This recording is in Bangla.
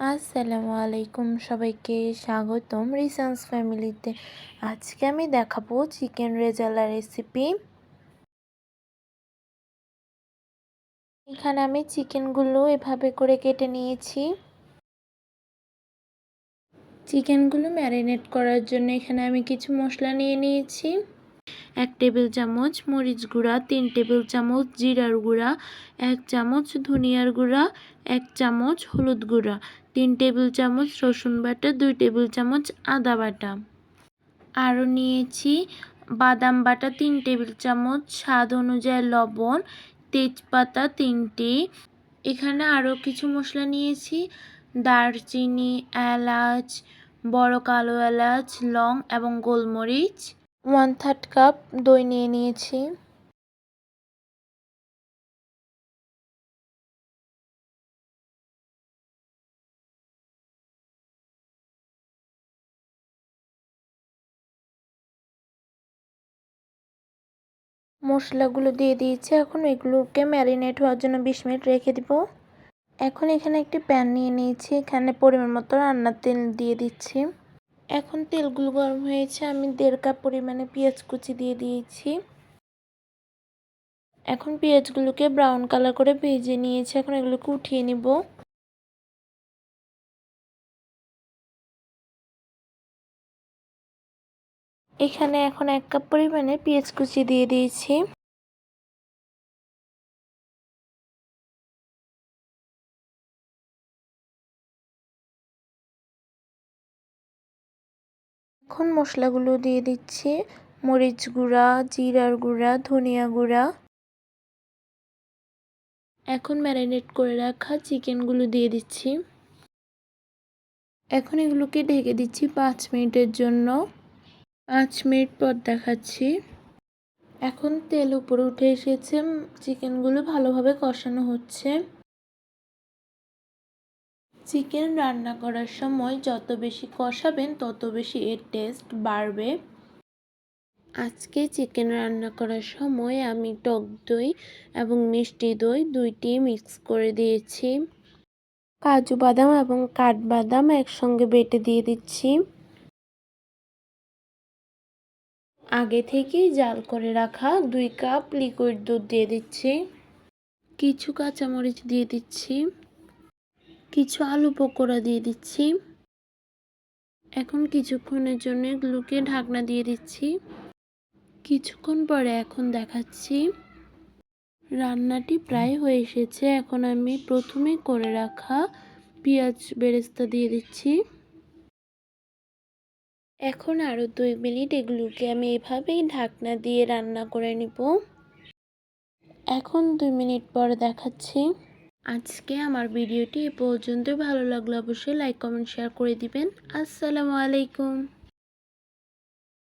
আসসালামু আলাইকুম সবাইকে, স্বাগতম রিসান্স ফ্যামিলিতে। আজকে আমি দেখাবো চিকেন রেজালা রেসিপি। এখানে আমি চিকেনগুলো এভাবে করে কেটে নিয়েছি। চিকেনগুলো ম্যারিনেট করার জন্য এখানে আমি কিছু মশলা নিয়ে নিয়েছি। এক টেবিল চামচ মরিচ গুঁড়া, তিন টেবিল চামচ জিরার গুঁড়া, এক চামচ ধনিয়ার গুঁড়া, এক চামচ হলুদ গুঁড়া। তিন টেবিল চামচ রসুন বাটা, দুই টেবিল চামচ আদা বাটা। আরও নিয়েছি বাদাম বাটা, তিন টেবিল চামচ স্বাদ অনুযায়ী লবণ, তেজপাতা তিনটি। এখানে আরও কিছু মশলা নিয়েছি, দারচিনি, এলাচ, বড় কালো এলাচ, লং এবং গোলমরিচ। ওয়ান থার্ড কাপ দই নিয়ে নিয়েছি। মশলাগুলো দিয়ে দিয়েছি। এখন এগুলোকে ম্যারিনেট হওয়ার জন্য বিশ মিনিট রেখে দিব। এখন এখানে একটি প্যান নিয়ে নিয়েছি। এখানে পরিমাণ মতো রান্নার তেল দিয়ে দিচ্ছি। এখন তেলগুলো গরম হয়েছে। আমি দেড় কাপ পরিমাণে পেঁয়াজ কুচি দিয়ে দিয়েছি। এখন পেঁয়াজগুলোকে ব্রাউন কালার করে ভেজে নিয়েছি। এখন এগুলোকে উঠিয়ে নিব। এখানে এখন এক কাপ পরিমাণে পেঁয়াজ কুচি দিয়ে দিয়েছি। এখন মশলাগুলো দিয়ে দিচ্ছি। মরিচ গুঁড়া, জিরার গুঁড়া, ধনিয়া গুঁড়া। এখন ম্যারিনেট করে রাখা চিকেনগুলো দিয়ে দিচ্ছি। এখন এগুলোকে ঢেকে দিচ্ছি পাঁচ মিনিটের জন্য। পাঁচ মিনিট পর দেখাচ্ছি। এখন তেল উপরে উঠে এসেছে চিকেনগুলো ভালোভাবে কষানো হচ্ছে। চিকেন রান্না করার সময় যত বেশি কষাবেন, তত বেশি এর টেস্ট বাড়বে। আজকে চিকেন রান্না করার সময় আমি টক দই এবং মিষ্টি দই দুইটি মিক্স করে দিয়েছি। কাজু বাদাম এবং কাঠবাদাম একসঙ্গে বেটে দিয়ে দিচ্ছি। আগে থেকেই জাল করে রাখা দুই কাপ লিকুইড দুধ দিয়ে দিচ্ছি। কিছু কাঁচামরিচ দিয়ে দিচ্ছি। কিছু আলু পকোড়া দিয়ে দিচ্ছি। এখন কিছুক্ষণের জন্য এগুলোকে ঢাকনা দিয়ে দিচ্ছি। কিছুক্ষণ পরে এখন দেখাচ্ছি। রান্নাটি প্রায় হয়ে এসেছে। এখন আমি প্রথমে করে রাখা পেঁয়াজ বেরেস্তা দিয়ে দিচ্ছি। এখন আরও দুই মিনিট এগুলোকে আমি এভাবেই ঢাকনা দিয়ে রান্না করে নিব। এখন দুই মিনিট পর দেখাচ্ছি। আজকে আমার ভিডিওটি এ পর্যন্ত ভালো লাগল অবশ্যই লাইক, কমেন্ট, শেয়ার করে দিবেন। আসসালামু আলাইকুম।